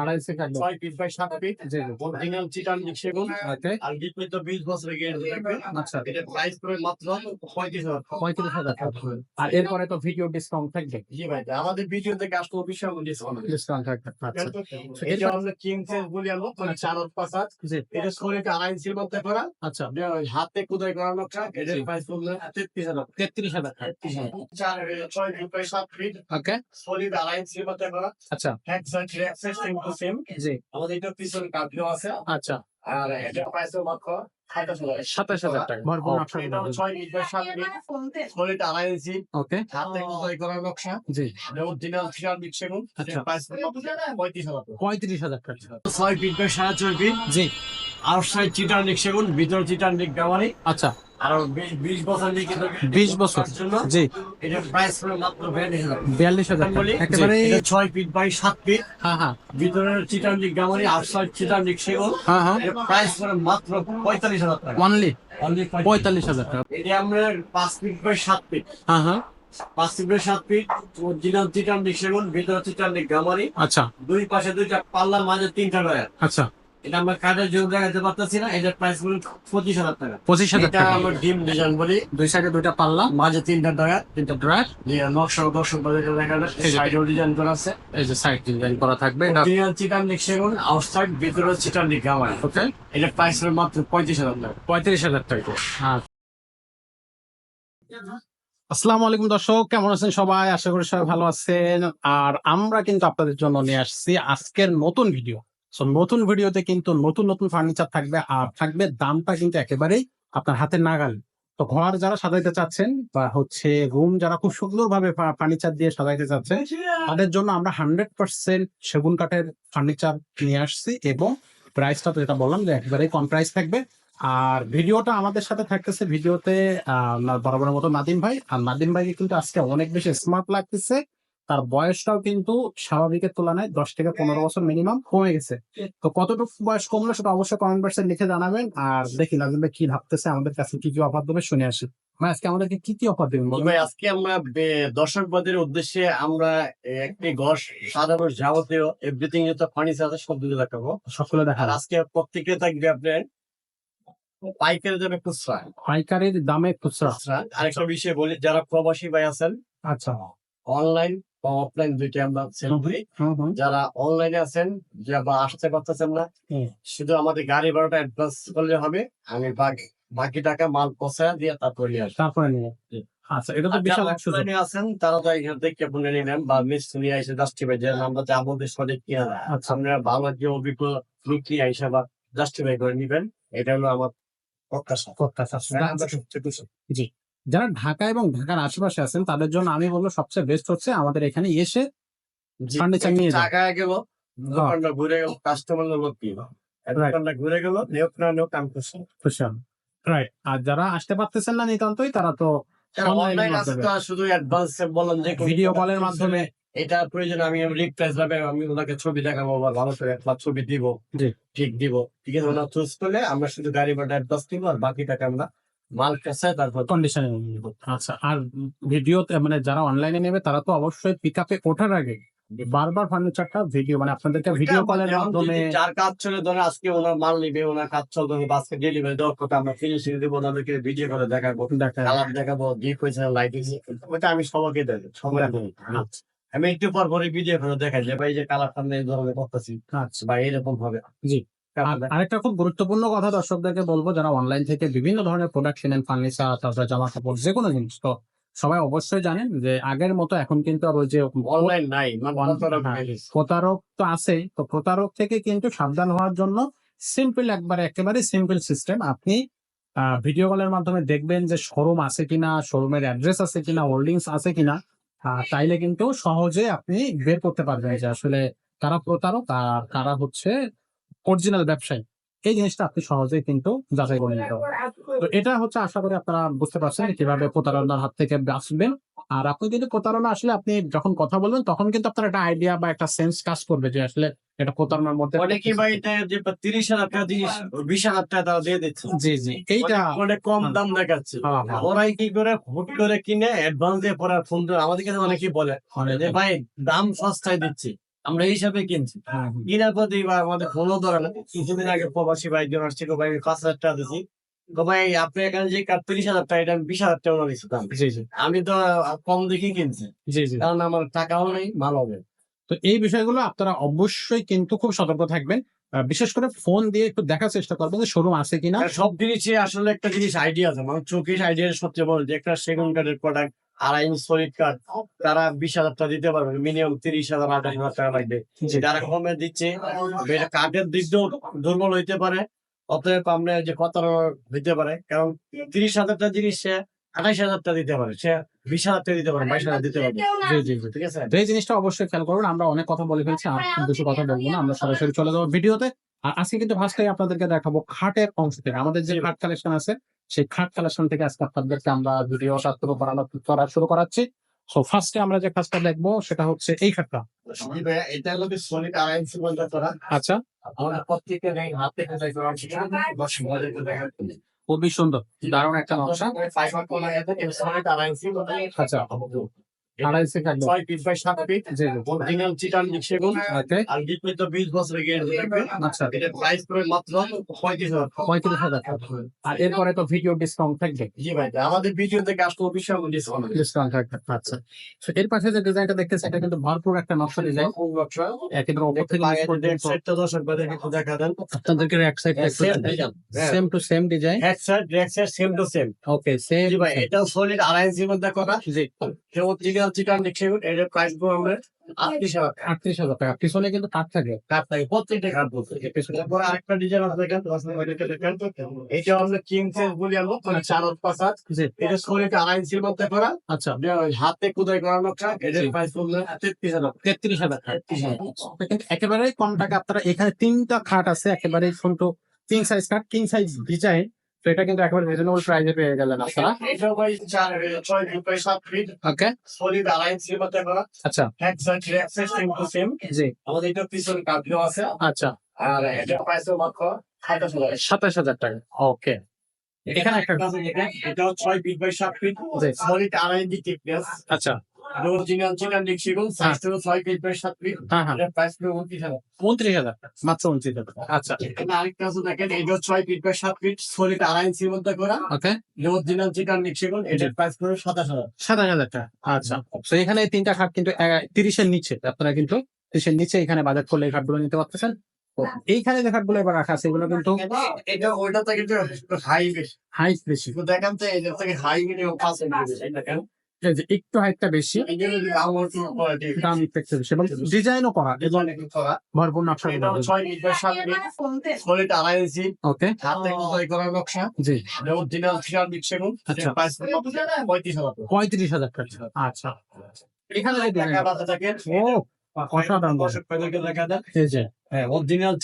আড়াই ইঞ্চি কাটবো ছয় ফিট বাই সাত ফিট জি জি। অরিজিনাল চিটান সেগুন আর ডিপলি বিশ বছরের গ্যারান্টি থাকবে আচ্ছা। এটা প্রাইস করে মাত্র পঁয়ত্রিশ হাজার। পঁয়ত্রিশ হাজার আর এরপরে তো ভিডিও ডিসকাউন্ট থাকবে। জি ভাই আমাদের ভিডিও থেকে আসলে অফিসিয়াল ডিসকাউন্ট ডিসকাউন্ট থাকবে আচ্ছা। এটা আমরা কিং সাইজ বলি আমরা মানে চার হাত পাঁচ হাত। এটা শরীরটা আড়াই ইঞ্চির মধ্যে করা। আচ্ছা। হাতে কোদাই করা নকশা এটার প্রাইস পড়বে তেত্রিশ হাজার। তেত্রিশ হাজার চার ছয় ফিট বাই সাত ফিট ওকে সলিড আড়াই ইঞ্চির মধ্যে করা। আচ্ছা। এক সাইড এক সেম। জি। আমাদের এটা পিছনে কাটলেও আছে। আচ্ছা। আর এটা প্রাইস মাত্র সাতাশ হাজার। টাকা। ছয় সাত ফিট আড়াই ইঞ্চি ওকে হাতে কোদাই করা নকশা। জি। অরিজিনাল থ্রিয়ার মিক্স সেগুন আচ্ছা। পঁয়ত্রিশ হাজার টাকা। পঁয়ত্রিশ হাজার টাকা। ছয় ফিট সাড়ে ছয় ফিট জি। আউটসাইড চিটার নিক সেগুন ভিতর চিটার নিক ব্যবহারী আচ্ছা। বিশ- বছর জি। এটার প্রাইস মাত্র বিয়াল্লিশ হাজার একেবারে ছয় ফিট বাই সাত ফিট হ্যাঁ হ্যাঁ। ভিতরের চিটার নিক ব্যবহারী আউটসাইড চিটার নিক সেগুন হ্যাঁ। হ্যাঁ প্রাইস করে মাত্র পঁয়তাল্লিশ হাজার টাকা। অনলি পঁয়তাল্লিশ হাজার টাকা। এটা আমরা পাঁচ ফিট বাই সাত ফিট হ্যাঁ হ্যাঁ। পাঁচ ফিট সাত ফিট অরিজিনাল চিটার নিক সেগুন ভিতরে গামারি আচ্ছা। দুই পাশে দুইটা পাল্লা মাঝে তিনটা ডয়ার আচ্ছা। এটা আমরা কাজের জন্য দেখাতে পারতেছি না এটার প্রাইস হলো পঁচিশ হাজার টাকা। পঁচিশ হাজার টাকা। আমরা ডিম ডিজাইন বলি। দুই সাইডে দুইটা পাল্লা মাঝে তিনটা ডয়ার তিনটা ড্রায়ার। নকশা দর্শক বাজারে দেখা যাচ্ছে এই ডিজাইন করা আছে। এই যে সাইড ডিজাইন করা থাকবে এটা অরিজিনাল চিটার নিক সেগুন আউটসাইড ভিতরে চিটার নিক গামারি। ওকে। এটার প্রাইস হলো মাত্র পঁয়ত্রিশ হাজার টাকা। পঁয়ত্রিশ হাজার টাকা। হ্যাঁ। আসসালামু আলাইকুম দর্শক কেমন আছেন সবাই? আশা করি সবাই ভালো আছেন। আর আমরা কিন্তু আপনাদের জন্য নিয়ে আসছি আজকের নতুন ভিডিও সো নতুন ভিডিওতে কিন্তু নতুন নতুন ফার্নিচার থাকবে, আর থাকবে দামটা কিন্তু একেবারেই আপনার হাতের নাগাল। তো ঘর যারা সাজাইতে চাচ্ছেন বা হচ্ছে রুম যারা খুব সুন্দর ভাবে ফার্নিচার দিয়ে সাজাইতে চাচ্ছেন তাদের জন্য আমরা হান্ড্রেড পার্সেন্ট সেগুন কাঠের ফার্নিচার নিয়ে আসছি এবং প্রাইসটা তো যেটা বললাম যে একেবারেই কম প্রাইস থাকবে। আর ভিডিওটা আমাদের সাথে থাকতেছে ভিডিওতে বরাবরের মতো নাদিম ভাই। আর নাদিম ভাইকে কিন্তু আজকে অনেক বেশি স্মার্ট লাগতেছে। তার বয়সটাও কিন্তু স্বাভাবিকের তুলনায় দশ থেকে পনেরো বছর মিনিমাম কমে গেছে। তো কতটুকু বয়স কমলো সেটা অবশ্যই কমেন্ট বক্সে লিখে জানাবেন। আর দেখি নাদিম ভাই কি ভাবতেছে আমাদের কাছে কি কি অফার দেবে শুনে আসি। ভাই আজকে আমাদেরকে কি কি অফার দেবেন? ভাই আজকে আমরা দর্শকবাদের উদ্দেশ্যে আমরা একটি ঘর সাধারণ যাবতীয় এভরিথিং যত ফার্নিচার আছে সব দিকে দেখাবো। সবগুলো দেখা আর আজকে প্রত্যেকে থাকবে আপনার পাইকারি যাবে খুচরা। পাইকারির দামে খুচরা। আরেকটা বিষয় বলি যারা প্রবাসী ভাই আছেন আচ্ছা। অনলাইন বা অফলাইন দুইটা আমরা সেল করি হুম হুম যারা অনলাইনে আছেন বা আসতে পারতেছেন না শুধু আমাদের গাড়ি ভাড়াটা অ্যাডভান্স করলে হবে। আমি বাকি টাকা মাল পৌঁছায় দিয়ে তারপর আসব। তারপরে নিয়ে আচ্ছা এটা তো বিশাল আছেন তারা তো এখান থেকে বলে নিলেন বা মিস্ত্রি নিয়ে এসে জাস্টিফাই যে আমরা যাব সঠিক কি আচ্ছা। আপনারা ভালো যে অভিজ্ঞ লোক এসে বা জাস্টিফাই করে নিবেন এটা হলো আমার প্রত্যাশা। প্রত্যাশা। আছে। যারা ঢাকা এবং ঢাকার আশেপাশে আছেন তাদের জন্য আমি বলব সবচেয়ে বেস্ট হচ্ছে আমাদের এখানে এসে Furniture নিয়ে। টাকা গেল দোকানটা ঘুরে গেল কাস্টমার লোক কি দোকানটা ঘুরে গেল নিয়োগ না নিয়োগ কাম করছে রাইট আর যারা আসতে পারতেছেন না নিতান্তই তারা তো শুধু অ্যাডভান্স বলেন যে ভিডিও কলের মাধ্যমে। এটা প্রয়োজন আমি রিপ্লেস ভাবে আমি ওনাকে ছবি দেখাবো বা ভালো করে একটা ছবি দিব। ঠিক দিব। ঠিক আছে ওনার চুজ করলে আমরা শুধু গাড়ি ভাড়া অ্যাডভান্স দিব আর বাকি টাকা আমরা মাল তারপর কন্ডিশনে আচ্ছা আর ভিডিওতে মানে যারা অনলাইনে নেবে তারা তো অবশ্যই পিক আপে ওঠার আগে বারবার ফার্নিচারটা ভিডিও মানে আপনাদেরকে ভিডিও কলের মাধ্যমে যার কাজ চলে ধরে আজকে ওনার মাল নিবে ওনার কাজ চলবে বাসকে ডেলিভারি দেওয়ার কথা আমরা ফিনিশিং দেবো ওনাদেরকে ভিডিও করে দেখাবো কালার দেখাবো গিফট হয়েছে লাইটিং ওটা আমি সবাইকে দেবো সবাই আচ্ছা। আমি একটু পর পরে ভিডিও করে দেখাই যে ভাই যে কালারটা নেই এই ধরনের করতেছি আচ্ছা। বা এরকম হবে। জি। আর আরেকটা খুব গুরুত্বপূর্ণ কথা দর্শকদেরকে বলব যারা অনলাইন থেকে বিভিন্ন ধরনের প্রোডাক্ট কিনেন ফার্নিচার তারপরে জামা কাপড় যে কোনো জিনিস তো সবাই অবশ্যই জানেন যে আগের মতো এখন কিন্তু আর ওই যে অনলাইন নাই হ্যাঁ, প্রতারক তো আছে তো প্রতারক থেকে কিন্তু সাবধান হওয়ার জন্য সিম্পল একবারে একেবারে সিম্পল সিস্টেম আপনি ভিডিও কলের মাধ্যমে দেখবেন যে শোরুম আছে কিনা শোরুমের অ্যাড্রেস আছে কিনা হোল্ডিংস আছে কিনা তাইলে কিন্তু সহজে আপনি বের করতে পারবেন যে আসলে কারা প্রতারক আর কারা হচ্ছে অরিজিনাল ব্যবসায়ী। এই জিনিসটা আপনি সহজেই কিন্তু যাচাই করে নিতে তো এটা হচ্ছে আশা করি আপনারা বুঝতে পারছেন কীভাবে প্রতারণার হাত থেকে বাঁচবেন। আর আপনি কিন্তু প্রতারণা আসলে আপনি যখন কথা বলবেন তখন কিন্তু আপনার একটা আইডিয়া বা একটা সেন্স কাজ করবে যে আসলে এটা প্রতারণার মধ্যে অনেকে ভাই যে তিরিশ হাজার টাকা জিনিস বিশ হাজার টাকা তারা দিয়ে দিচ্ছে। জি জি। এইটা অনেক- কম হ্যাঁ। দাম দেখাচ্ছে। হ্যাঁ, হ্যাঁ। ওরাই কি করে হুট করে কিনে অ্যাডভান্স দিয়ে পরে ফোন আমাদের কাছে অনেকেই বলে যে ভাই দাম সস্তায় দিচ্ছি। আমরা এই হিসাবে কিনছি। কেনার প্রতি বা আমাদের ফোনও ধরে না কিছুদিন আগে প্রবাসী ভাইজন আসছে গো ভাই পাঁচ হাজার টাকা দিছি। গো ভাই আপনি এখানে যে তিরিশ হাজার টাকা এটা আমি বিশ হাজার টাকা দিচ্ছি আমি তো কম দেখি কিনছি। কারণ আমার টাকাও নেই ভালো হবে তো এই বিষয়গুলো আপনারা অবশ্যই কিন্তু খুব সতর্ক থাকবেন। বিশেষ করে ফোন দিয়ে একটু দেখার চেষ্টা করবেন যে শোরুম আছে কিনা। সব জিনিসই আসলে একটা জিনিস আইডিয়া আছে। মানে চোখের আইডিয়া সবচেয়ে বড় যে একটা সেগুন কাঠের প্রোডাক্ট আড়াই ইঞ্চ সলিড কাঠ তারা বিশ হাজার টাকা দিতে পারবে মিনিমাম তিরিশ হাজার আঠাশ হাজার টাকা লাগবে। যারা কমে দিচ্ছে কাঠের দিক দিয়েও দুর্বল হইতে পারে অতএব আমরা যে কত হইতে পারে কারণ তিরিশ হাজারটা জিনিস সে আঠাইশ হাজারটা দিতে পারে সে বিশ হাজার টাকা দিতে পারে বাইশ হাজার দিতে পারবে। জি জি জি। ঠিক আছে? এই জিনিসটা অবশ্যই খেয়াল করবেন আমরা অনেক কথা বলে ফেলছি আর বেশি কথা বলব না আমরা সরাসরি চলে যাব ভিডিওতে। আর আজকে কিন্তু ফার্স্টে আপনাদেরকে দেখাবো খাটের অংশ থেকে আমাদের যে খাট কালেকশন আছে সেই খাট কালেকশন থেকে আজকে আপনাদেরকে আমরা ভিডিও শুরু করানো করা শুরু করাচ্ছি। সো ফার্স্টে আমরা যে কাজটা দেখব সেটা হচ্ছে এই খাটটা। এটা হলো কি সলিড আড়াই ইঞ্চি পর্যন্ত করা। আচ্ছা। আমরা হাত থেকে যাই। খুবই সুন্দর দারুণ একটা নকশা। আচ্ছা। আড়াইশে থাকবে ছয় ফিট বাই সাত ফিট জি জি। অরিজিনাল চিটান সেগুন আর ডিপলি বিশ বছর আচ্ছা। এটা প্রাইস করে মাত্র পঁয়ত্রিশ হাজার পঁয়ত্রিশ হাজার আর এরপরে তো ভিডিও ডিসকাউন্ট থাকবে। জি ভাই আমাদের ভিডিও থেকে আসতে ডিসকাউন্ট ডিসকাউন্ট থাকবে। আচ্ছা। তো এর পাশে যে ডিজাইনটা দেখতেছে এটা কিন্তু ভরপুর একটা নকশা ডিজাইন একেবারে উপর থেকে নিচ পর্যন্ত। সেটটা দর্শক একটু দেখা দেন। আপনাদেরকে এক side design same to same design head side side same to same okay same জি ভাই এটাও সলিড আড়াই ইঞ্চির মধ্যে করা। জি। সে অরিজিনাল চিটান সেগুন এটার প্রাইস পড়বে আমরা আটত্রিশ হাজার আটত্রিশ হাজার টাকা। পিছনে কিন্তু কাঠ থাকে। কাঠ থাকে প্রত্যেকটা বলতে। এরপরে আরেকটা ডিজাইন আছে দেখেন দর্শক ভাইদেরকে দেখেন। এটা আমরা কিং সেন্স বলি আমরা মানে চার পাঁচ হাত জি। এটা সলিড আড়াই ইঞ্চির মধ্যে করা আচ্ছা। ওই হাতে কুদাই করা নকশা এটার প্রাইস পড়বে তেত্রিশ হাজার তেত্রিশ হাজার। কিন্তু একেবারে কম টাকা। আপনারা এখানে তিনটা খাট আছে একেবারে ছোট কিং সাইজ খাট কিং সাইজ ডিজাইন তো এটা কিন্তু একেবারে রিজনেবল প্রাইসে পেয়ে গেলেন আপনারা। ওকে সলিড আচ্ছা এক সাইড এক সাইড সেম টু সেম জি। আমাদের এটা পিছনে কাঠও আছে। আচ্ছা। আর এটা প্রাইস মাত্র সাতাশ হাজার। টাকা। সাতাশ টাকা। ওকে এখানে একটা এটা ছয় ফিট বাই সাত ফিট সলিড আড়াই ইঞ্চি আচ্ছা। অরিজিনাল চিকেন ডিক্সিগুন সাইজ ছয় ফিট বাই সাত ফিট প্রাইস পড়বে উনত্রিশ হাজার। উনত্রিশ হাজার মাত্র উনত্রিশ হাজার। আচ্ছা। এখানে আরেকটা আছে দেখেন এটাও ছয় ফিট বাই সাত ফিট সলিড আড়াই ইঞ্চির মধ্যে করা। ওকে। অরিজিনাল চিকেন ডিক্সিগুন এটার প্রাইস পড়বে সাতাশ হাজার। সাতাশ হাজার টাকা। আচ্ছা। তো এখানে তিনটা খাট কিন্তু তিরিশের নিচে আপনারা কিন্তু তিরিশের নিচে এখানে বাজার করলে এই খাটগুলো নিতে পারতেছেন। এইখানে যে খাটগুলো এবার রাখা আছে এগুলো কিন্তু এটা ওইটা থেকে একটু হাই বেশি। হাইট বেশি। দেখেন তো এটা থেকে হাই মিনিমাম পাঁচ দেখেন। একটু হাইটটা বেশি দাম একটু বেশি। এবং ডিজাইনও করা। এবং ভরপুর নকশা ইঞ্চি। ওকে। জি। আচ্ছা। পঁয়ত্রিশ হাজার টাকা। পঁয়ত্রিশ হাজার আচ্ছা। এখানে ও অসাধারণ দেখা দেন এই যে। হ্যাঁ অরিজিনাল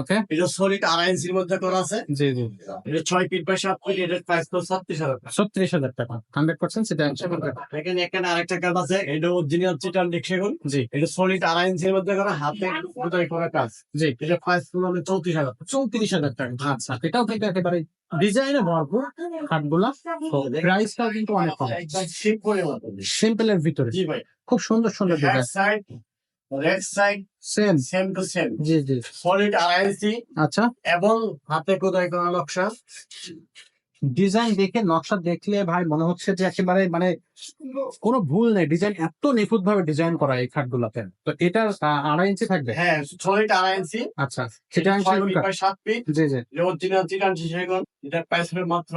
ওকে এটা সলিড আড়াই ইঞ্চির মধ্যে করা আছে। জি জি এটা ছয় ফিট বাই সাত ফিট এটার প্রাইস তো ছত্রিশ হাজার টাকা। ছত্রিশ হাজার টাকা। হান্ড্রেড পার্সেন্ট সেটা এখানে এখানে আরেকটা কাজ আছে। এটা অরিজিনাল চিকেন ডিক্সিগুন জি। এটা সলিড আড়াই ইঞ্চির মধ্যে করা হাতে করা কাজ। জি। এটা প্রাইস পড়বে চৌত্রিশ হাজার। চৌত্রিশ হাজার টাকা। আচ্ছা এটাও কিন্তু একেবারে ডিজাইনে ভরপুর খাটগুলা। প্রাইসটাও কিন্তু অনেক কম। সিম্পলের ভিতরে। জি ভাই। খুব সুন্দর সুন্দর হ্যাঁ design side left side same same to same জি জি। সলিড আড়াই ইঞ্চি আচ্ছা। এবং হাতে খোদাই করা নকশা। ডিজাইন দেখে নকশা দেখলে ভাই মনে হচ্ছে যে একেবারে মানে কোনো ভুল নেই। ডিজাইন এত নিখুঁত ভাবে ডিজাইন করা এই খাটগুলাতে। তো এটা আড়াই ইঞ্চি থাকবে? হ্যাঁ সলিড আড়াই ইঞ্চি আচ্ছা সেটা সাত ফিট জি জি। অরিজিনাল চিকেন সেগুন এটা প্রাইস মাত্র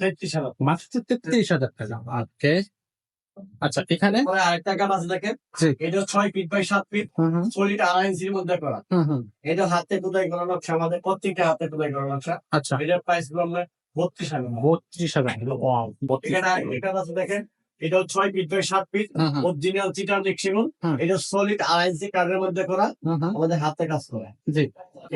তেত্রিশ হাজার। মাত্র তেত্রিশ হাজার টাকা। ওকে আচ্ছা এখানে? আরেকটা কাজ আছে দেখেন। এটা ছয় ফিট বাই সাত ফিট হুম আড়াই ইঞ্চির মধ্যে করা। এটা হাতে খোদাই করা নকশা? আমাদের প্রত্যেকটা হাতে খোদাই করা নকশা? আচ্ছা। এটার প্রাইস হলো আমরা বত্রিশ হাজার বত্রিশ হাজার এখানে আরেকটা আছে দেখেন এটাও ছয় ফিট বাই সাত ফিট অরিজিনাল চিটার সেগুন। এটা সলিড আড়াই ইঞ্চি কাঠের মধ্যে করা আমাদের হাতে কাজ করে। জি।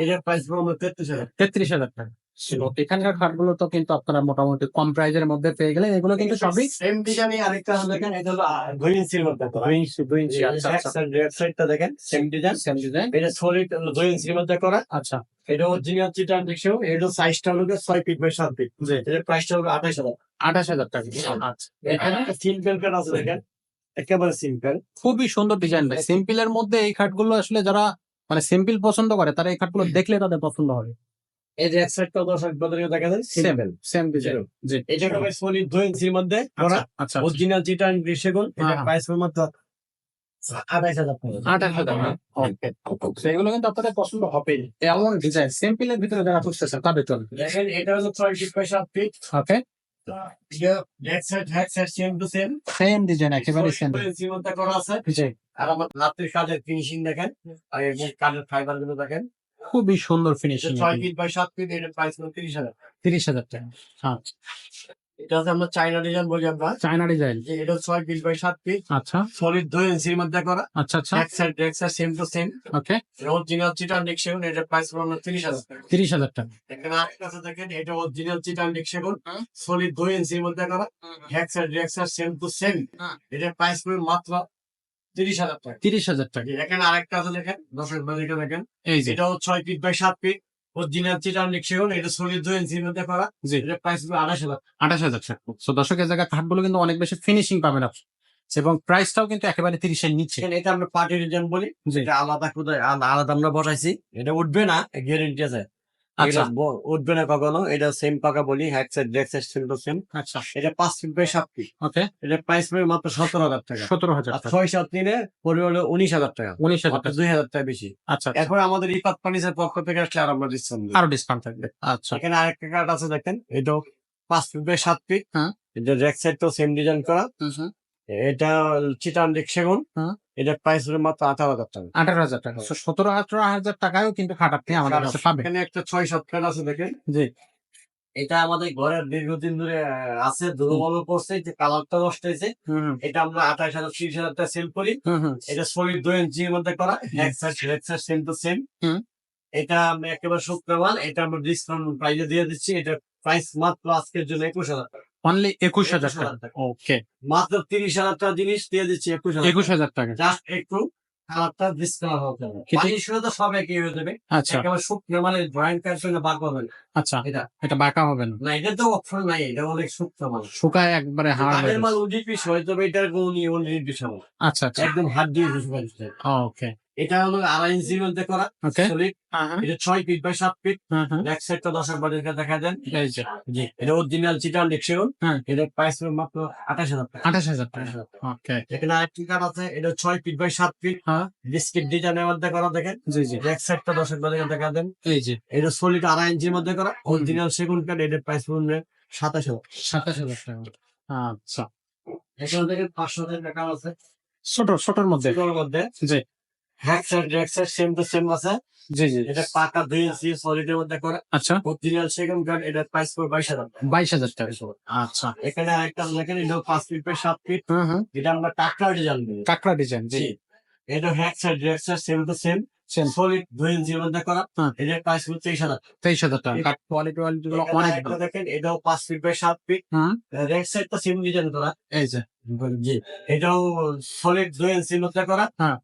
এটার প্রাইস হলো আমরা তেত্রিশ হাজার। তেত্রিশ হাজার টাকা। তো এখানকার খাটগুলো তো কিন্তু আপনারা মোটামুটি কম প্রাইজের মধ্যে পেয়ে গেলেন এগুলো কিন্তু সবই সেম ডিজাইনে আরেকটা আছে দেখেন এটা হলো দুই ইঞ্চির মধ্যে করা। দুই ইঞ্চি দুই ইঞ্চি আচ্ছা আচ্ছা। লেফট সাইডটা দেখেন সেম ডিজাইন সেম ডিজাইন এটা সলিড দুই ইঞ্চির মধ্যে করা। আচ্ছা। এটা অরিজিনাল চিটার দেখছ এটা সাইজটা হলো ছয় ফিট বাই সাত ফিট জি। এটার প্রাইসটা হলো আঠাশ হাজার। আঠাশ হাজার টাকা আচ্ছা। এখানে সিল বেলকার আছে দেখেন একেবারে সিম্পল খুবই সুন্দর ডিজাইন ভাই। সিম্পল এর মধ্যে এই খাটগুলো আসলে যারা মানে সিম্পল পছন্দ করে তারা এই খাটগুলো দেখলে তাদের পছন্দ হবে। এই যে এক সাইডটা দর্শক বদলে দেখা যায়. সিম্পল সেম ডিজাইন জি। এটা হবে সলিড দুই ইঞ্চির মধ্যে করা আচ্ছা আচ্ছা। অরিজিনাল চিটান সেগুন এটা হ্যাঁ, হ্যাঁ। মাত্র ওকে সেগুলো কিন্তু আপনাদের পছন্দ হবে এমন ডিজাইন সিম্পল এর ভিতরে যারা খুঁজতেছেন তাদের জন্য। দেখেন এটা হলো ছয় ফিট বাই সাত feet okay back side hack side same to same same design একেবারে সেম মধ্যে করা আছে। জি। আর আমার রাত্রির কাজের ফিনিশিং দেখেন। আর এই কাজের ফাইবারগুলো দেখেন। খুবই সুন্দর ফিনিশিং ছয় ফিট বাই সাত ফিট এটা প্রাইস হলো তিরিশ হাজার। তিরিশ হাজার টাকা আচ্ছা। এটা হচ্ছে আমরা চাইনা ডিজাইন বলি আমরা। চায়না ডিজাইন যে এটা ছয় ফিট বাই সাত ফিট আচ্ছা। সলিড দুই ইঞ্চির মধ্যে করা। আচ্ছা আচ্ছা। এক সাইড এক side same to same okay original চিটান সেগুন এটা প্রাইস হলো তিরিশ হাজার টাকা। তিরিশ হাজার টাকা। এখানে আরেকটা আছে দেখেন এটা অরিজিনাল চিটান হুম। সলিড দুই ইঞ্চির মধ্যে করা। এক সাইড এক সাইড সেম টু সেম। এটা প্রাইস পড়বে মাত্র তিরিশ হাজার টাকা। তিরিশ হাজার টাকা। এখানে আরেকটা আছে দেখেন দশের বাজিটা দেখেন। এই যে। এটাও ছয় ফিট বাই সাত ফিট অরিজিনাল চিটান সেগুন এটা সলিড দুই ইঞ্চির মধ্যে করা। জি। এটা প্রাইস আঠাশ হাজার। আঠাশ হাজার টাকা তো দর্শকের জায়গায় খাটগুলো কিন্তু অনেক বেশি ফিনিশিং পাবেন আপনি। এবং প্রাইসটাও কিন্তু একেবারে তিরিশের নিচে। এটা আমরা পার্টি বলি। এটা আলাদা কোথায় আলাদা আমরা বসাইছি। এটা উঠবে না গ্যারেন্টি আছে। আচ্ছা। উঠবে না কখনো। এটা সেম পাকা বলি হ্যাক সাইড সেম টু সেম আচ্ছা। এটা পাঁচ ফিট বাই সাত ফিট ওকে। এটা প্রাইস পড়বে মাত্র সতেরো হাজার টাকা। সতেরো হাজার ছয় সাত দিনে পড়বে হলো উনিশ হাজার টাকা। উনিশ হাজার টাকা। দুই হাজার টাকা বেশি। আচ্ছা আচ্ছা। এখন আমাদের ইপাত ফার্নিচার পক্ষ থেকে আসলে আর আমরা ডিসকাউন্ট আরও ডিসকাউন্ট থাকবে। আচ্ছা। এখানে আরেকটা কার্ড আছে দেখেন। এটাও পাঁচ ফিট বাই সাত ফিট হ্যাঁ। এটা রেক সাইড তো সেম ডিজাইন করা। এটা চিটান রেক সেগুন। হ্যাঁ। এটা প্রাইস হলো মাত্র আঠারো হাজার টাকা। আঠারো হাজার টাকা। সতেরো আঠারো হাজার টাকায়ও কিন্তু খাট আপনি আমাদের কাছে পাবেন। এখানে একটা ছয় সাত কার্ড আছে দেখেন। জি। এটা আমাদের ঘরের দীর্ঘদিন ধরে আছে দুর্বল পড়ছে যে কালারটা নষ্ট হয়েছে। হুম এটা আমরা আঠাশ হাজার ত্রিশ হাজার টাকা সেল করি। এটা সলিড দুই ইঞ্চির মধ্যে করা। এক সাইড এক সাইড সেম টু সেম হুম। এটা আমরা একেবারে শুকনো মাল এটা আমরা ডিসকাউন্ট প্রাইজে দিয়ে দিচ্ছি। এটা প্রাইস মাত্র আজকের জন্য একুশ হাজার টাকা। অনলি একুশ হাজার 21,000 টাকা। ওকে মাত্র তিরিশ হাজার টাকা জিনিস দিয়ে দিচ্ছি একুশ একুশ হাজার টাকা। জাস্ট একটু কালারটা হবে। তো সব একই হয়ে যাবে। আচ্ছা। একেবারে শুকনো মানে ড্রয়িং কার্ড সঙ্গে বাক হবে না। আচ্ছা। এটা। এটা বাঁকা হবে না। না এটা তো অপশন নাই এটা অনেক শুকনো মাল। শুকায় একবারে হাড় হয়ে মাল। উনিশ পিস হয়ে যাবে এটার কোনো নিয়ে উনিশ আচ্ছা আচ্ছা। একদম হাত দিয়ে ওকে এটা হলো আড়াই ইঞ্চির মধ্যে করা সলিড হ্যাঁ হ্যাঁ। এটা ছয় ফিট বাই সাত ফিট ব্যাক সাইডটা দশের বাজারকে দেখা দেন জি এটা অরিজিনাল ডিকশন হ্যাঁ। এটা প্রাইস মাত্র আঠাশ হাজার টাকা। আঠাশ হাজার টাকা। ওকে এখানে আরেকটি কার্ড আছে এটা ছয় ফিট বাই সাত ফিট বিস্কিট ডিজাইনের মধ্যে করা দেখেন। জি জি। ব্যাক সাইডটা দশের বাজারকে দেখা দেন এই যে। এটা সলিড আড়াই ইঞ্চির মধ্যে করা। অরিজিনাল সেগুন কার্ড এটার প্রাইস পড়বে সাতাশ হাজার। সাতাশ হাজার টাকা। আচ্ছা। এখানে দেখেন পাঁচশো টাকা আছে। ছোট ছোটর মধ্যে। সেগুলোর মধ্যে। জি। Hack side back same to same আছে। জি জি। এটা পাকা দুই ইঞ্চি সলিডের মধ্যে করা। আচ্ছা। অরিজিনাল প্রাইস পড়বে বাইশ হাজার বাইশ হাজার টাকা। আচ্ছা। এখানে আরেকটা দেখেন এটা পাঁচ ফিট বাই সাত ফিট এটা আমরা টাকা ডিজাইন দিই কাকড়া ডিজাইন জি। এটা hack side same to same same solid দুই ইঞ্চির মধ্যে করা। প্রাইস হচ্ছে তেইশ হাজার তেইশ হাজার টাকা। কোয়ালিটি কোয়ালিটি অনেক ভালো। দেখেন এটাও পাঁচ ফিট বাই সাত ফিট সাইডটা সেম ডিজাইন করা। এই যে। জি। এটাও সলিড দুই ইঞ্চির মধ্যে করা। হ্যাঁ।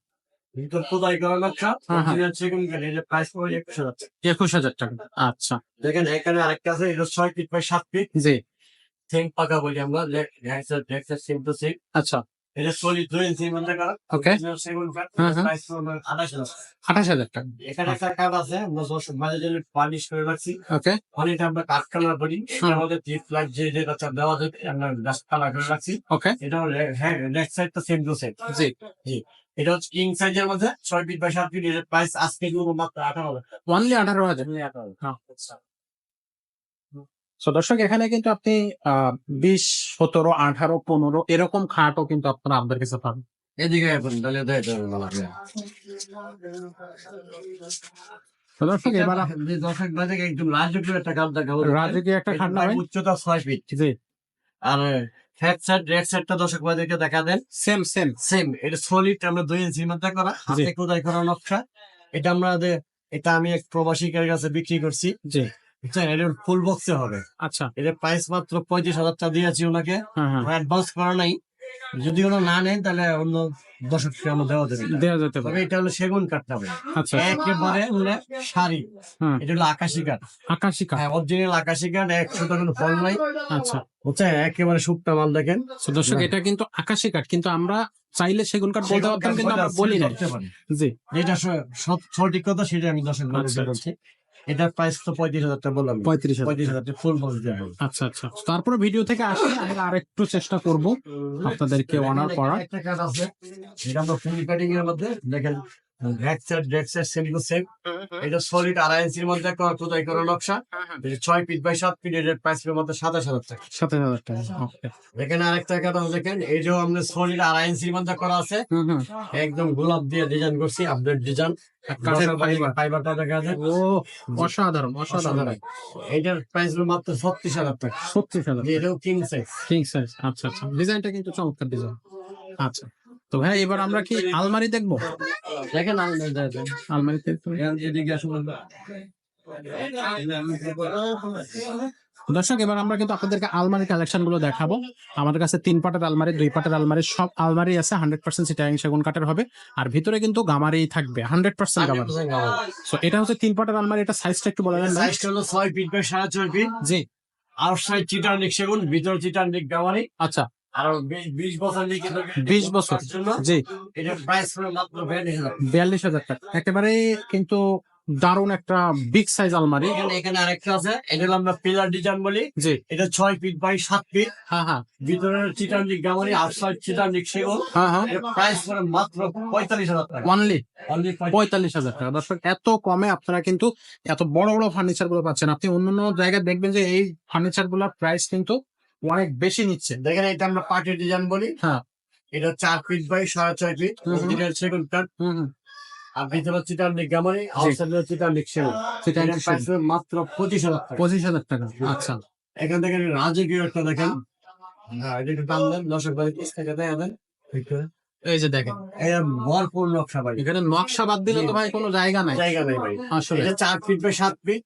ভিতর খোদাই করা নকশা হ্যাঁ, হ্যাঁ। অরিজিনাল সেগুন কাঠ এটার প্রাইস পড়বে একুশ হাজার একুশ হাজার টাকা আচ্ছা। দেখেন এখানে আরেকটা আছে এটা ছয় ফিট বাই সাত ফিট জি। সেম পাকা বলি আমরা সেম টু সেম আচ্ছা। এটা সলিড দুই ইঞ্চির মধ্যে করা ওকে সেগুন কাঠ হ্যাঁ, হ্যাঁ। প্রাইস পড়বে আঠাশ হাজার। আঠাশ হাজার টাকা। এখানে একটা কার্ড আছে আমরা দশ মাঝে জন্য পালিশ করে রাখছি। ওকে অনেকটা আমরা কাঠ কালার করি আমাদের ডিপ লাইট যে দেওয়া যায় আমরা ডাস্ট কালার করে রাখছি। ওকে এটা হ্যাঁ নেক্সট সাইডটা সেম টু সেম জি। এটা হচ্ছে কিং সাইজের মধ্যে ছয় ফিট বাই সাত ফিট এর প্রাইস আজকে কিন্তু মাত্র আঠারো হাজার। ওনলি আঠারো হাজার। তো দর্শক এখানে কিন্তু আপনি বিশ সতেরো আঠারো পনেরো এরকম খাটও কিন্তু আপনারা আমাদের কাছে পাবেন। এদিকে তাহলে দর্শক এবার দর্শক একদম রাজকীয় একটা দেখাবো। রাজকীয় একটা খাট উচ্চতা ছয় ফিট জি। আর রেড দর্শক দেখা দেন। সেম সেম সেম এটা সলিড আমরা দুই করা হাতে কোদাই করা নকশা। এটা এটা আমি এক প্রবাসীকের কাছে বিক্রি করছি। জি। বুঝছেন? এটা ফুল বক্সে হবে। আচ্ছা। এটা প্রাইস মাত্র পঁয়ত্রিশ হাজার টাকা দিয়েছি ওনাকে। হ্যাঁ হ্যাঁ। অ্যাডভান্স করা নাই। যদি ওরা না নেন তাহলে অন্য দশক আমরা দেওয়া যেতে পারে। এটা হলো সেগুন কাঠটা হবে আচ্ছা একেবারে হলে শাড়ি। এটা হলো আকাশি কাঠ। আকাশি কাঠ। হ্যাঁ অরিজিনাল আকাশি কাঠ একশো টাকার ফল নাই। আচ্ছা। বুঝছেন একেবারে শুকটা মাল দেখেন। তো দর্শক এটা কিন্তু আকাশি কাঠ কিন্তু আমরা চাইলে সেগুন কাঠ বলতে পারতাম কিন্তু আমরা বলি না জি। যেটা স- সঠিক কথা সেটা আমি দর্শক আচ্ছা, বলছি। এটার প্রাইস তো পঁয়ত্রিশ হাজার টাকা বললাম। পঁয়ত্রিশ পঁয়ত্রিশ হাজার টাকা ফুল বল দেওয়া আচ্ছা আচ্ছা। তারপরে ভিডিও থেকে আসলে আমরা আরেকটু চেষ্টা করব আপনাদেরকে অনার করা একটা কাজ আছে এটা আমরা ফুল কাটিং এর মধ্যে দেখেন back side back side same to same এটা সলিড আড়াই ইঞ্চির মধ্যে করা খোদাই করা নকশা। এটা ছয় ফিট বাই সাত ফিট এর প্রাইস এর মধ্যে সাতাশ হাজার টাকা। সাতাশ হাজার টাকা এখানে আরেকটা কাজ দেখেন এই যে আমরা সলিড আড়াই ইঞ্চির মধ্যে করা আছে হুম হুম। একদম গোলাপ দিয়ে ডিজাইন করছি আপডেট ডিজাইন কাঠের ফাইবার ফাইবারটা দেখা যায়। ও অসাধারণ অসাধারণ। এটার প্রাইস হলো মাত্র ছত্রিশ হাজার টাকা। ছত্রিশ হাজার এটাও কিং সাইজ কিং সাইজ আচ্ছা আচ্ছা। ডিজাইনটা কিন্তু চমৎকার ডিজাইন আচ্ছা। তো ভাই এবার আমরা কি আলমারি দেখব? দেখেন আলমারিতে দর্শক এবার আমরা কিন্তু আপনাদেরকে আলমারি কালেকশনগুলো দেখাবো। আমাদের কাছে তিন পাটের আলমারি দুই পাটের আলমারি সব আলমারি আছে হান্ড্রেড পার্সেন্ট সিটাইং সেগুন কাঠের হবে। আর ভিতরে কিন্তু গামারি থাকবে হান্ড্রেড পার্সেন্ট গামারি। সো এটা হচ্ছে তিন পাটের আলমারি এটা সাইজটা একটু বলে দেন সাইজটা হলো ছয় ফিট বাই সাড়ে ছয় ফিট। জি। আউটসাইড চিটার নিক সেগুন ভিতর চিটার নিক গাওয়ারি আচ্ছা। আর বিশ বিশ বছর বিশ বছর জি। এটার প্রাইস মাত্র বিয়াল্লিশ হাজার টাকা। একেবারে কিন্তু দারুণ একটা বিগ সাইজ আলমারি। এখানে আরেকটা আছে। এটা আমরা পিলার ডিজাইন বলি। জি। এটা ছয় ফিট বাই সাত ফিট হ্যাঁ হ্যাঁ। সেগুন। হ্যাঁ হ্যাঁ। প্রাইস করে মাত্র পঁয়তাল্লিশ হাজার টাকা। অনলি অনলি পঁয়তাল্লিশ হাজার টাকা। দর্শক এত কমে আপনারা কিন্তু এত বড় বড় ফার্নিচারগুলো পাচ্ছেন। আপনি অন্যান্য জায়গায় দেখবেন যে এই ফার্নিচারগুলোর প্রাইস কিন্তু অনেক বেশি নিচ্ছে দেখেন এটা আমরা পার্টির ডিজাইন বলি। হ্যাঁ। এটা চার ফিট বাই সাড়ে ছয় ফিট কাঠ হুম। হুম আর ভিতরে চিটার নিক গামারি আউটসাইড চিটার নিক সেগুন সেটা মাত্র পঁচিশ হাজার টাকা। পঁচিশ হাজার টাকা। আচ্ছা। এখান থেকে রাজকীয় একটা দেখেন। হ্যাঁ। এটা একটু দাম দেন। দর্শক বাড়ি পিস থেকে দেখা দেন। এই যে দেখেন। ভরপুর নকশা ভাই। এখানে নকশা বাদ দিলে তো ভাই কোনো জায়গা নাই। জায়গা নেই ভাই। আসলে। এটা চার ফিট বাই সাত ফিট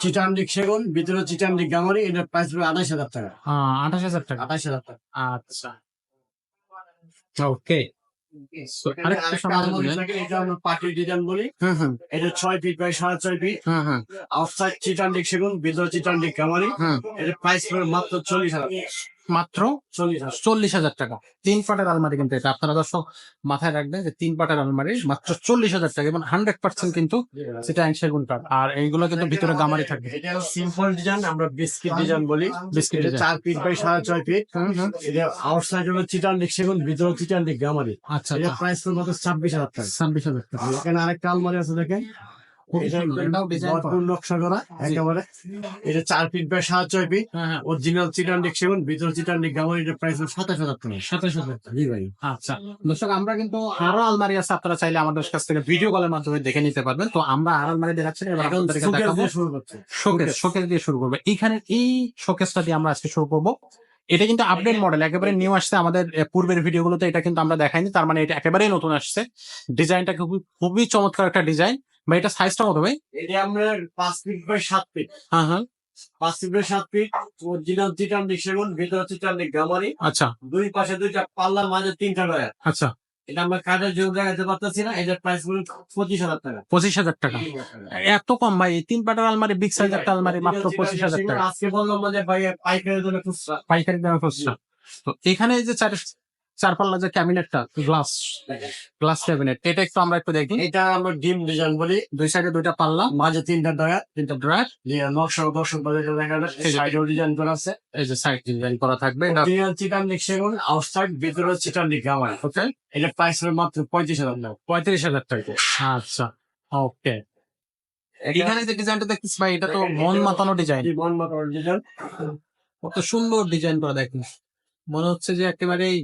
চিটান দিক সেগুন ভিতরে চিটান দিক গামারি এটার প্রাইস হবে আঠাশ হাজার টাকা। হ্যাঁ আঠাশ হাজার টাকা। আঠাশ হাজার টাকা। আচ্ছা। ওকে। দিলেন। থাকে, এটা আমরা পার্টির ডিজাইন বলি। হুম হুম। এটা ছয় ফিট বাই সাড়ে ছয় ফিট আউটসাইড চিটান দিক সেগুন ভিতরে চিটান দিক গামারি এটার প্রাইস হবে মাত্র চল্লিশ হাজার। মাত্র চল্লিশ হাজার। টাকা। তিন পাটের আলমারি কিন্তু এটা। আপনারা দর্শক মাথায় রাখবেন যে তিন পাটের আলমারি মাত্র চল্লিশ হাজার টাকা এবং হান্ড্রেড পার্সেন্ট কিন্তু সেটা সেগুন কাঠ আর এইগুলো কিন্তু ভিতরে গামারি থাকবে। সিম্পল ডিজাইন আমরা বিস্কিট ডিজাইন বলি। বিস্কিট চার ফিট বাই সাড়ে ছয় ফিট এটা আউটসাইড হলো সেগুন ভিতরে চিটান দিক গামারি। আচ্ছা এটা আচ্ছা। প্রাইস মাত্র ছাব্বিশ হাজার টাকা। ছাব্বিশ হাজার টাকা। এখানে আরেকটা আলমারি আছে দেখেন। খুব এটা সুন্দর, একদম এটাও নকশা করা একেবারে। এটা চার ফিট বাই সাড়ে ছয় ফিট। হ্যাঁ হ্যাঁ। অরিজিনাল চিটান সেগুন ভিতরে চিটান দিক গামারি প্রাইস সাতাশ হাজার টাকা। সাতাশ হাজার জি ভাই। আচ্ছা দর্শক আমরা কিন্তু আরও আলমারি আছে আপনারা চাইলে আমাদের কাছ থেকে ভিডিও কলের মাধ্যমে দেখে নিতে পারবেন। তো আমরা আর আলমারি দেখাচ্ছি এবার আপনাদেরকে দেখাবো। দিয়ে শুরু শোকেস শোকেস দিয়ে শুরু করব। এইখানে এই শোকেসটা দিয়ে আমরা আজকে শুরু করব। এটা কিন্তু আপডেট মডেল একেবারে নিউ আসছে। আমাদের পূর্বের ভিডিওগুলোতে এটা কিন্তু আমরা দেখাইনি তার মানে এটা একেবারেই নতুন আসছে। ডিজাইনটা খুবই খুবই চমৎকার একটা ডিজাইন বা এটা সাইজটা কত ভাই? এটা আমরা পাঁচ ফিট বাই সাত ফিট হ্যাঁ হ্যাঁ। পাঁচ ফিট বাই সাত ফিট অরিজিনাল চিটান দিক সেগুন ভিতরে চিটান দিক গামারি আচ্ছা। দুই পাশে দুইটা পাল্লার মাঝে তিনটা ডয়ার আচ্ছা। এটা আমরা কাঠের জন্য দেখাতে পারতেছি না এটার প্রাইস হলো পঁচিশ হাজার টাকা। পঁচিশ হাজার টাকা। এত কম ভাই এই তিন পাটার আলমারি বিগ সাইজ একটা আলমারি মাত্র পঁচিশ হাজার টাকা। আজকে বললাম যে ভাই পাইকারের জন্য খুচরা। পাইকারি দামে খুচরা। তো এখানে যে চার চার পাল্লা যে ক্যাবিনেটটা গ্লাস গ্লাস ক্যাবিনেট এটা একটু আমরা একটু দেখি। এটা আমরা ডিম ডিজাইন বলি। দুই সাইডে দুইটা পাল্লা মাঝে তিনটা ডয়ার তিনটা ড্রয়ার। নকশা দর্শক সাইডেও ডিজাইন করা আছে। এই যে সাইড ডিজাইন করা থাকবে। চিটান সেগুন আউটসাইড ভিতরে চিটান দিক গামারি ওকে এটা প্রাইস হলো মাত্র পঁয়ত্রিশ হাজার টাকা। পঁয়ত্রিশ হাজার টাকা। আচ্ছা ওকে এখানে যে ডিজাইনটা দেখতেছি ভাই এটা তো মন মাতানো ডিজাইন মন মতো ডিজাইন কত সুন্দর ডিজাইন করা দেখুন। মনে হচ্ছে যে একেবারেই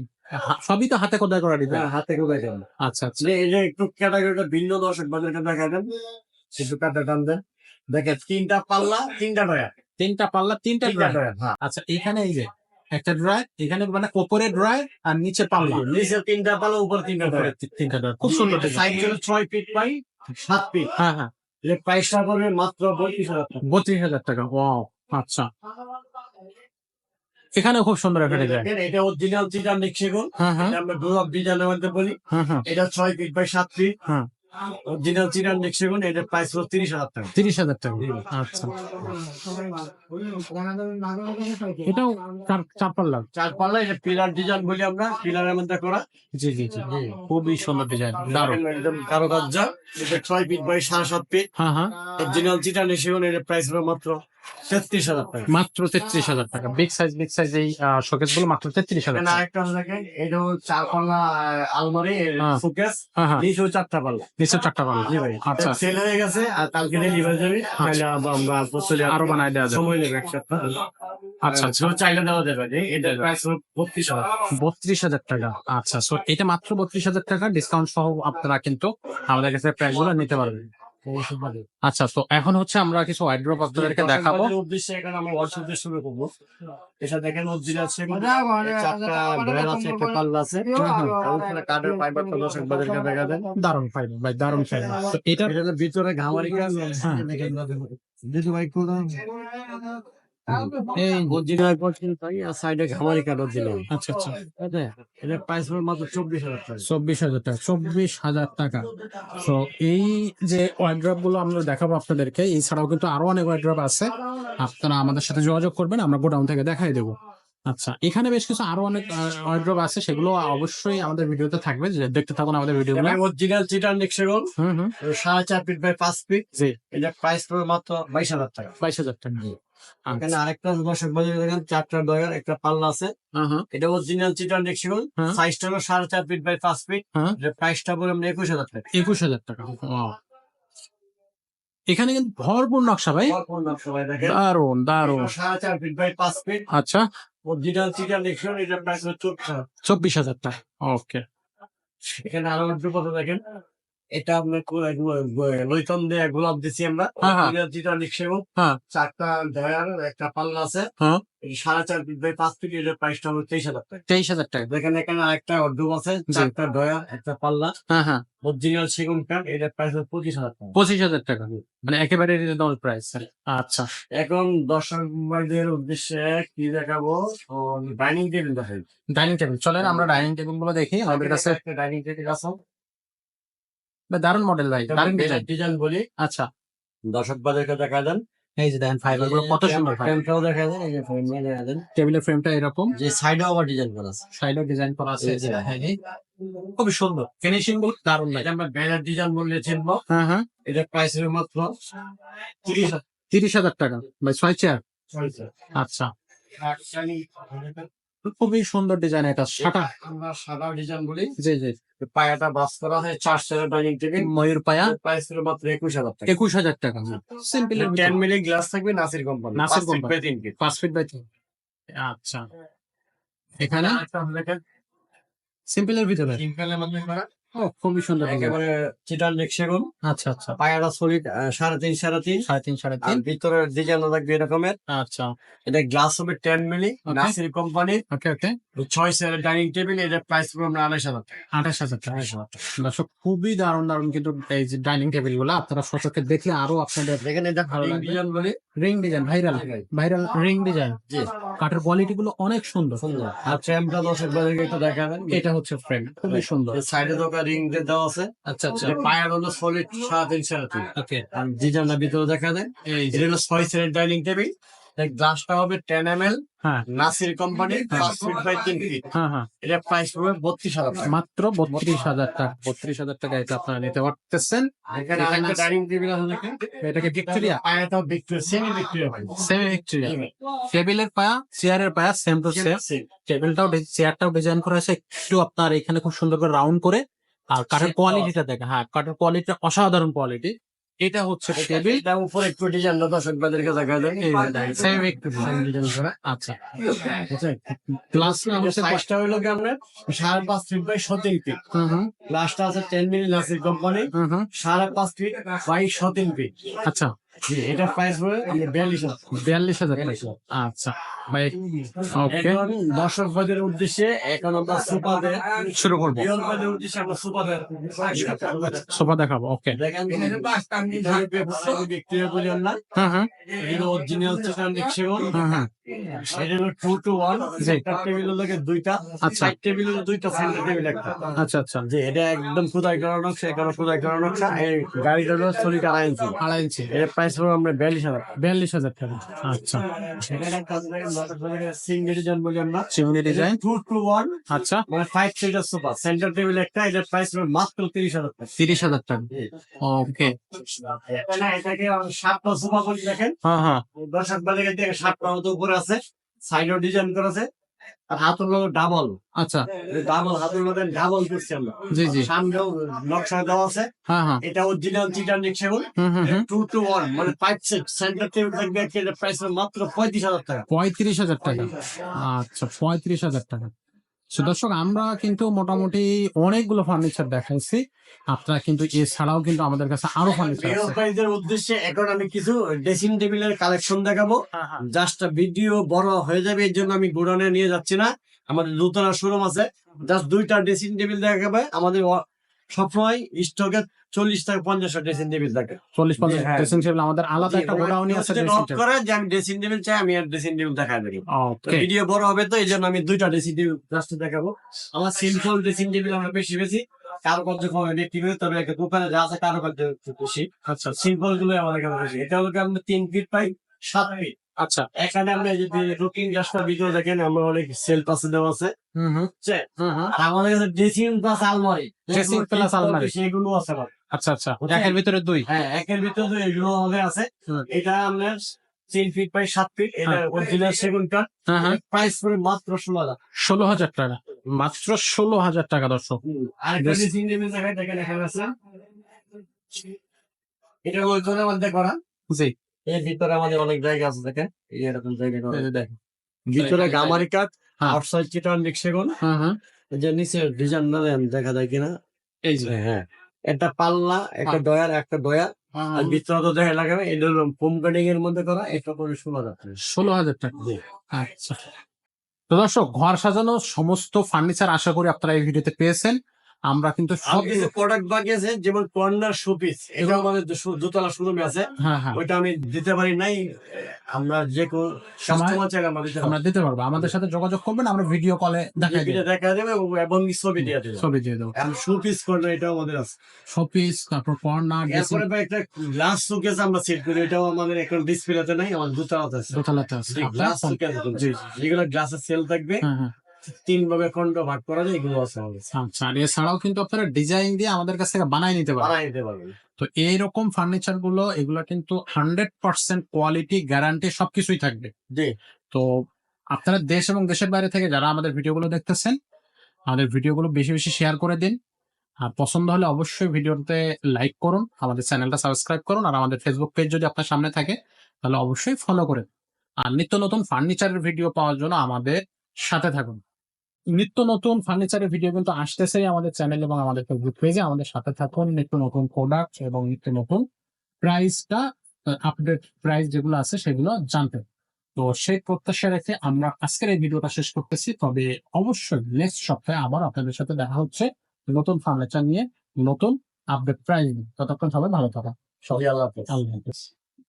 সবই তো হাতে কোদায় করা ডিজাইন হাতে করে দেন আচ্ছা আচ্ছা। এই যে একটু ক্যাটাগরিটা ভিন্ন দর্শক বাজারকে দেখা দেন। একটু কাটা টান দেন। দেখেন তিনটা পাল্লা তিনটা ডয়ার তিনটা পাল্লা তিনটা ড্রয়ার। হ্যাঁ। আচ্ছা এখানে এই যে একটা ড্রয়ার এখানে মানে ওপরে ড্রয়ার আর নিচে পাল্লা। নিচে তিনটা পাল্লা উপর তিনটা তি- তিনটা ড্রয়ার। খুব সুন্দর সাইজ হলো ছয় ফিট বাই সাত ফিট হ্যাঁ হ্যাঁ। এর প্রাইসটা পড়বে মাত্র পঁয়ত্রিশ হাজার টাকা। বত্রিশ হাজার টাকা ওয়াও আচ্ছা। এখানে খুব সুন্দর একটা ডিজাইন এটা অরিজিনাল চিটার সেগুন এটা আমরা গ্রুপ ডিজাইনের মধ্যে বলি। হ্যাঁ হ্যাঁ। এটা ছয় ফিট বাই সাত ফিট হ্যাঁ। অরিজিনাল চিটার সেগুন এটার প্রাইস হলো তিরিশ হাজার টাকা। তিরিশ হাজার টাকা। আচ্ছা। এটাও চার চার পাল্লা। চার পাল্লা এটা পিলার ডিজাইন বলি আমরা পিলারের মধ্যে করা। জি জি জি খুবই সুন্দর ডিজাইন দারুণ। একদম কারও কাজ এটা ছয় ফিট বাই সাড়ে সাত ফিট হ্যাঁ হ্যাঁ। অরিজিনাল চিটার সেগুন এটার প্রাইস হলো মাত্র তেত্রিশ হাজার টাকা। মাত্র তেত্রিশ হাজার টাকা। বিগ সাইজ বিগ সাইজ এই শোকেসগুলো মাত্র তেত্রিশ হাজার আরেকটা দেখেন এটা হলো চার পাল্লা আলমারি হ্যাঁ। ফুকেস হ্যাঁ হ্যাঁ। নিচেও চারটা পাল্লা। নিচে চারটা পাল্লা। জি ভাই আচ্ছা। সেল হয়ে গেছে আর কালকে ডেলিভারি যাবে। তাহলে আমরা আরও বানায় দেওয়া যাবে। সময় নেবে আচ্ছা আচ্ছা। আচ্ছা চাইলে দেওয়া যাবে এটা প্রাইস হলো বত্রিশ হাজার। বত্রিশ হাজার টাকা। আচ্ছা সো এটা মাত্র বত্রিশ হাজার টাকা। ডিসকাউন্ট সহ আপনারা কিন্তু আমাদের কাছে প্রাইসগুলো নিতে পারবেন। আচ্ছা তো এখন হচ্ছে আমরা কিছু ওয়াইড্রপ আপনাদেরকে দেখাবো। উদ্দেশ্যে এখানে আমরা শুরু করব। এটা দেখেন মসজিদ আছে চারটা ড্রয়ার আছে একটা পাল্লা আছে। ওখানে কাঠের দর্শক বাজারকে দেখা দেন দারুণ ফাইবার ভাই দারুণ ফাইবার তো এটা ভিতরে ঘামারি কাজ হ্যাঁ। দিদি ভাই কোন এই আর সাইডে ঘামারি আচ্ছা আচ্ছা। এটা প্রাইস হলো মাত্র চব্বিশ হাজার টাকা। চব্বিশ হাজার টাকা চব্বিশ হাজার টাকা। তো এই যে ওয়াইড্রপগুলো আমরা দেখাবো আপনাদেরকে এছাড়াও কিন্তু আরও অনেক ওয়াইড্রপ আছে। আপনারা আমাদের সাথে যোগাযোগ করবেন আমরা গোডাউন থেকে দেখাই দেবো। আচ্ছা এখানে বেশ কিছু আরও অনেক ওয়াইড্রপ আছে সেগুলো অবশ্যই আমাদের ভিডিওতে থাকবে যে দেখতে থাকুন আমাদের ভিডিওগুলো। অরিজিনাল চিটার হুম সাড়ে চার ফিট বাই পাঁচ ফিট জি। এটা প্রাইস পড়বে মাত্র বাইশ হাজার টাকা। বাইশ হাজার টাকা। এখানে আরেকটা দর্শক বাজারে দেখেন চারটা ডয়ার একটা পাল্লা আছে। হ্যাঁ হ্যাঁ। এটা অরিজিনাল চিটার নেক্সেগন হ্যাঁ। সাইজটা হলো সাড়ে চার ফিট বাই পাঁচ ফিট হ্যাঁ। প্রাইসটা বলে আমরা একুশ হাজার টাকা। একুশ হাজার টাকা. এখানে কিন্তু ভরপুর নকশা ভাই। ভরপুর নকশা ভাই দেখেন। দারুণ দারুণ সাড়ে চার ফিট বাই পাঁচ ফিট আচ্ছা অরিজিনাল চিটা প্রাইস চব্বিশ হাজার টাকা। ওকে এখানে আরও কত কথা দেখেন। এটা আপনার লইতন দিয়ে গোলাপ দিছি আমরা। হ্যাঁ, হ্যাঁ। চিটার নেক্সেগন হ্যাঁ। চারটা ডয়ার একটা পাল্লা আছে। সাড়ে চার ফিট বাই পাঁচ ফিট এটার প্রাইসটা হলো তেইশ হাজার টাকা। তেইশ হাজার টাকা। এখানে আরেকটা অর্ডুম আছে চারটা একটা পাল্লা। হ্যাঁ হ্যাঁ। অরিজিনাল সেগুন কাঠ এটার প্রাইস হলো পঁচিশ হাজার টাকা। পঁচিশ হাজার টাকা। মানে একেবারে রিজনেবল প্রাইস আচ্ছা। এখন দর্শক ভাইদের উদ্দেশ্যে কি দেখাবো? ডাইনিং টেবিল দেখাই। ডাইনিং টেবিল চলেন আমরা ডাইনিং টেবিলগুলো দেখি। আমাদের কাছে ডাইনিং টেবিল আছে। দারুণ মডেল ভাই দারুণ ডিজাইন বলি। আচ্ছা। দর্শক বাজারকে দেখা দেন। এই যে দেখেন ফাইবারগুলো কত সুন্দর ফ্রেমটাও দেখা দেন এই যে ফ্রেমটা দেখা দেন। টেবিলের ফ্রেমটা এরকম। যে সাইডেও আবার ডিজাইন করা আছে। সাইডও ডিজাইন করা আছে এই যে এই। খুবই সুন্দর। ফিনিশিংগুলো দারুণ এটা আমরা ব্যানার ডিজাইন বললে চিনবো। হ্যাঁ হ্যাঁ। এটা প্রাইস হবে মাত্র তিরিশ হাজার। তিরিশ হাজার টাকা। ভাই ছয় চেয়ার আচ্ছা। খুবই সুন্দর ডিজাইন এটা সাদা। আমরা সাদা ডিজাইন বলি। জি জি। পায়াটা বাস করা হয় চার চেয়ার ডাইনিং টেবিল ময়ূর পায়া। প্রাইস ছিল মাত্র একুশ হাজার টাকা। একুশ হাজার টাকা সিম্পল টেন মিলি গ্লাস থাকবে নাসির কোম্পানি নাসির কোম্পানি পাঁচ ফিট বাই তিন আচ্ছা। এখানে? সিম্পলের ভিতরে। সিম্পলের মধ্যে খুবই সুন্দর। একেবারে চিটার নেক্সেগুন আচ্ছা আচ্ছা। পায়াটা সলিড সাড়ে তিন সাড়ে তিন। সাড়ে তিন সাড়ে তিন। ভিতরের ডিজাইন থাকবে এরকমের। আচ্ছা। এটা গ্লাস হবে ten milli Nasir company okay okay ছয় চেয়ারের ডাইনিং টেবিল এটা প্রাইস পড়বে আমরা আড়াইশ হাজার আঠাশ হাজার আড়াইশ হাজার খুবই দারুণ দারুণ কিন্তু এই যে ডাইনিং টেবিলগুলো আপনারা সচক্ষে দেখলে আরও আপনাদের দেখেন এটা ভালো লাগবে। ডিজাইন বলি। Ring design viral viral ring design জি। কাঠের কোয়ালিটি গুলো অনেক সুন্দর। সুন্দর। আর ফ্রেমটা দর্শক বাজারকে একটু দেখাবেন। এটা হচ্ছে ফ্রেম খুবই সুন্দর। সাইডে দোকান রিং দেওয়া আছে। আচ্ছা আচ্ছা। যে হলো সলিড সাড়ে তিন ওকে আর ডিজাইনটা ভিতরে দেখা দেয় এই যে এটা হলো ছয় চেয়ারের ডাইনিং টেবিল গ্লাসটা হবে টেন এম এল হ্যাঁ। নাসির কোম্পানি পাঁচ ফিট বাই তিন ফিট হ্যাঁ হ্যাঁ। এটা প্রাইস বত্রিশ হাজার মাত্র বত্রিশ হাজার টাকা। বত্রিশ হাজার টাকা এটা আপনারা নিতে পারতেছেন। এখানে আরেকটা ডাইনিং টেবিল আছে এটাকে Victoria পায়াটাও Victoria semi Victoria semi Victoria টেবিলের পায়া চেয়ারের পায়া সেম টু সেম টেবিলটাও চেয়ারটাও ডিজাইন করা আছে। একটু আপনার এখানে খুব সুন্দর করে রাউন্ড করে আর কাঠের Shape কোয়ালিটিটা দেখেন হ্যাঁ কাঠের কোয়ালিটিটা অসাধারণ কোয়ালিটি এটা হচ্ছে টেবিল এটা উপরে একটু ডিজাইন দর্শক বাদেরকে দেখা দেন। সেম একটু ডিজাইন করা। আচ্ছা। হচ্ছে পাঁচটা হলো কি আপনার? সাড়ে পাঁচ ফিট বাই সতেরো ফিট হুম আছে টেন মিলি নাসির কোম্পানি সাড়ে পাঁচ ফিট বাই সতেরো ফিট আচ্ছা। এটা প্রাইস হবে বিয়াল্লিশ হাজার আচ্ছা ভাই ওকে দর্শক ভাইদের উদ্দেশ্যে এখন আমরা সুপাদের শুরু করব। উদ্দেশ্যে আমরা সুপাদের সোফা দেখাবো ওকে দেখেন না। হ্যাঁ হ্যাঁ। অরিজিনাল হ্যাঁ হ্যাঁ। একটা টেবিল আচ্ছা। সাইড টেবিল একটা। আচ্ছা আচ্ছা। এর প্রাইস হলো বিয়াল্লিশ হাজার টাকা। আচ্ছা। সিঙ্গেল ডিজাইন বলি আমরা chimney design two two one আচ্ছা। মানে five seater sofa centre table একটা এটার প্রাইস হলো মাত্র তিরিশ হাজার টাকা। তিরিশ হাজার টাকা। ওকে এটাকে সাতটা সোফা বলি দেখেন। হ্যাঁ হ্যাঁ। দর্শক বালিকা সাতটা মতো উপরে আছে সাইডও ডিজাইন করা আছে আর হাতের লোক ডাবল আচ্ছা। ডাবল হাতের মধ্যে ডাবল করছি আমরা। জি জি। সামনেও নকশা দেওয়া আছে। হ্যাঁ হ্যাঁ। এটা অরিজিনাল চিটার নিক সেগুন হুম হুম হুম। টু টু ওয়ান মানে ফাইভ সিক্স সেন্টার টেবিল থাকবে একটা প্রাইস মাত্র পঁয়ত্রিশ হাজার টাকা। পঁয়ত্রিশ হাজার টাকা। আচ্ছা পঁয়ত্রিশ হাজার টাকা। So, দর্শক আমরা কিন্তু মোটামুটি অনেকগুলো ফার্নিচার দেখাইছি। আপনারা কিন্তু এছাড়াও কিন্তু আমাদের কাছে আরও ফার্নিচার আছে। উদ্দেশ্যে এখন আমি কিছু ড্রেসিং টেবিলের কালেকশন দেখাবো। হ্যাঁ হ্যাঁ। জাস্ট ভিডিও বড় হয়ে যাবে এর জন্য আমি গোডাউনে নিয়ে যাচ্ছি না। আমাদের দুতলা শোরুম আছে। জাস্ট দুইটা ড্রেসিং টেবিল দেখাবে। আমাদের সবসময় স্টকে চল্লিশ থেকে পঞ্চাশটা ড্রেসিং টেবিল থাকে। চল্লিশ পঞ্চাশ হ্যাঁ। ড্রেসিং টেবিল আমাদের আলাদা একটা গোডাউনই আছে করে যে আমি ড্রেসিং টেবিল চাই আমি আর ড্রেসিং টেবিল দেখা দেবো ভিডিও বড় হবে তো এই জন্য আমি দুইটা ড্রেসিং টেবিল জাস্ট দেখাবো। আমার সিম্পল ড্রেসিং টেবিল আমরা বেশি বেশি কারুকার্য কম তবে একটা দোকানে যা আছে কারুকার্য বেশি। আচ্ছা সিম্পলগুলো আমাদের কাছে বেশি। এটা হলো আমরা তিন ফিট পাই সাত ফিট আচ্ছা। এখানে আমরা যদি রুটিন জাস্টটা ভিডিও দেখেন আমরা অনেক সেল পাশে দেওয়া আছে। আমাদের কাছে ড্রেসিং প্লাস আলমারি। Dressing plus আলমারি। সেগুলো আছে আচ্ছা আচ্ছা। একের ভিতরে দুই? হ্যাঁ একের ভিতরে তো এগুলো আমাদের আছে। এটা আপনার তিন ফিট বাই সাত ফিট এটা। অরিজিনাল সেগুন কাঠ হ্যাঁ হ্যাঁ। প্রাইস পড়ে মাত্র ষোলো হাজার। ষোলো হাজার টাকা। মাত্র ষোলো হাজার টাকা দর্শক। আর ড্রেসিং টেবিল দেখায় দেখেন এখানে আছে। এটা ওইখানে মধ্যে করা। জি। এর ভিতরে আমাদের অনেক জায়গা আছে দেখেন। এই এরকম জায়গা। দেখেন। ভিতরে গামারি হ্যাঁ। আউটসাইড চিটার নিক সেগুন হ্যাঁ। হ্যাঁ যে নিচে ডিজাইন দেখা যায় কিনা। এই যে। হ্যাঁ। একটা পাল্লা একটা ডয়ার একটা ডয়ার। হ্যাঁ, আর ভিতরে তো দেখা লাগাবে এটা ফোম কাটিং এর মধ্যে করা এটা করে ষোলো হাজার টাকা। ষোলো হাজার টাকা। আচ্ছা। তো দর্শক ঘর সাজানো সমস্ত ফার্নিচার আশা করি আপনারা এই ভিডিওতে পেয়েছেন। আমরা কিন্তু সব কিছু প্রোডাক্ট বাকি আছে যেমন কর্নার শোপিস এটা আমাদের দোতলা শোরুমে আছে। হ্যাঁ হ্যাঁ। ওইটা আমি দিতে পারি নাই আমরা যে কোনো কাস্টমার চাইলে আমরা দিতে আমরা দিতে পারব। আমাদের সাথে যোগাযোগ করবেন আমরা ভিডিও কলে দেখাই পারি দেখা দেবে এবং- ছবি দিয়ে দেবে। ছবি দিয়ে দেবো। শোপিস কর্নার এটাও আমাদের আছে। শোপিস তারপর কর্নার এরপরে ভাই একটা গ্লাস শোকেস আমরা সেট করি এটাও আমাদের এখন ডিসপ্লেতে নাই আমার দোতলাতে আছে। দোতলাতে আছে। গ্লাস শোকেস জি যেগুলো গ্লাসের সেল থাকবে হ্যাঁ। তিন ভাবে খন্ড ভাগ করা যায় এগুলো আছে আচ্ছা আর এছাড়াও কিন্তু আপনারা ডিজাইন দিয়ে আমাদের কাছ থেকে বানাই নিতে পারেন বানাই দিতে পারবেন। তো এইরকম ফার্নিচারগুলো এগুলো কিন্তু হান্ড্রেড পার্সেন্ট কোয়ালিটি গ্যারান্টি সবকিছুই থাকবে। জি। তো আপনারা দেশ এবং দেশের বাইরে থেকে যারা আমাদের ভিডিওগুলো দেখতেছেন আমাদের ভিডিওগুলো বেশি বেশি শেয়ার করে দিন। আর পছন্দ হলে অবশ্যই ভিডিওতে লাইক করুন আমাদের চ্যানেলটা সাবস্ক্রাইব করুন আর আমাদের ফেসবুক পেজ যদি আপনার সামনে থাকে তাহলে অবশ্যই ফলো করেন আর নিত্য নতুন ফার্নিচারের ভিডিও পাওয়ার জন্য আমাদের সাথে থাকুন। নিত্য নতুন ফার্নিচারের ভিডিও কিন্তু আসতেছেই আমাদের চ্যানেল এবং আমাদের ফেসবুক পেজে আমাদের সাথে থাকুন নিত্য নতুন প্রোডাক্ট এবং নিত্য নতুন প্রাইসটা আপডেট প্রাইস যেগুলো আছে সেগুলো জানতে। তো সেই প্রত্যাশা রেখে আমরা আজকের এই ভিডিওটা শেষ করতেছি। তবে অবশ্যই নেক্সট সপ্তাহে আবার আপনাদের সাথে দেখা হচ্ছে নতুন ফার্নিচার নিয়ে নতুন আপডেট প্রাইস ততক্ষণ সবাই ভালো থাকা সবাই আল্লাহ হাফেজ। আল্লাহ হাফেজ।